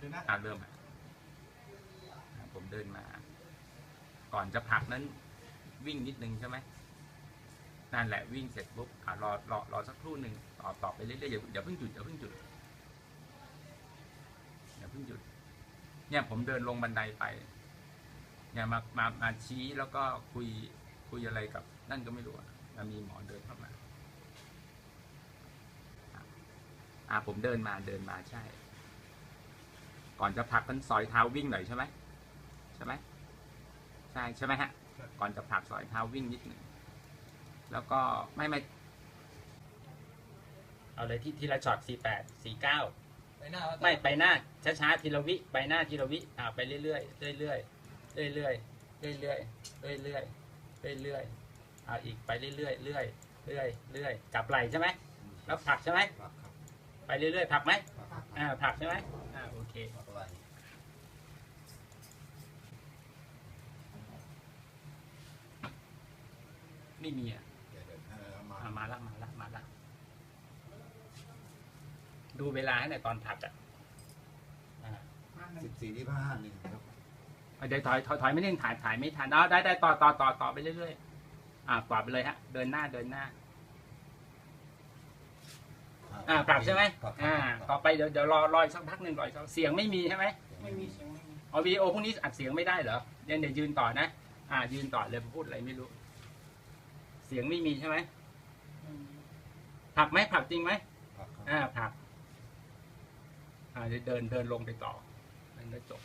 เดินน้าอ่าเริ่มผมเดินมา ก่อนจะผลักนั้น วิ่งนิดนึงใช่ไหมนั่นแหละวิ่งเสร็จปุ๊บอ่ารอรอรอสักครู่หนึ่งต่อต่อไปเรื่อยๆอย่าอย่าเพิ่งหยุดอย่าเพิ่งหยุดอย่าเพิ่งหยุด เนี่ยผมเดินลงบันไดไป เนี่ยมามามาชี้แล้วก็คุยคุยอะไรกับ นั่นก็ไม่รู้อะมีหมอเดินเข้ามาอ่าผมเดินมาเดินมาใช่ ก่อนจะผลักกันซอยเท้าวิ่งหน่อยใช่ไหมใช่ไหมใช่ใช่ไหมฮะ ก่อนจะผลักซอยเท้าวิ่งนิดหนึ่งแล้วก็ไม่ไม่เอาเลยที่ทีละช็อตสี่แปดสี่เก้าไปหน้าไม่ไปหน้าช้าๆทีละวิไปหน้าทีละวิอ่าไปเรื่อยๆเรื่อยๆเรื่อยๆเรื่อยๆเรื่อยๆเรื่อยๆอ่าอีกไปเรื่อยๆเรื่อยๆเรื่อยๆเรื่อยๆกลับไหลใช่ไหมแล้วผลักใช่ไหมครับครับไปเรื่อยๆผลักไหมครับอ่าผลักใช่ไหมอ่าโอเคครับอะไรไม่มีอะเดี๋ยวเดี๋ยวเออมาอ่ามาละมาละมาละ ดูเวลาให้หน่อยตอนผลักอะอ่าสิบสี่ที่ห้าหนึ่งครับเอาเดี๋ยวถอยถอยถอยไม่นิ่งถ่ายถ่ายไม่ทันเอาได้ได้ต่อต่อต่อต่อไปเรื่อยๆอ่ากวาดไปเลยฮะ เดินหน้าเดินหน้า อ่าผลักใช่ไหมครับอ่า ต่อไปเดี๋ยวเดี๋ยวรอรออีกสักพักหนึ่งรออีกสักเสียงไม่มีใช่ไหมไม่มีเสียงไม่มีเอาวิดีโอพวกนี้อัดเสียงไม่ได้เหรอเดี๋ยวเดี๋ยวยืนต่อนะ อ่า ยืนต่อเลยพูดอะไรไม่รู้ เสียงไม่มีใช่ไหมผลักไหมผลักจริงไหมครับครับอ่าผลักอ่าเดี๋ยวเดินเดินลงไปต่อมันก็จบ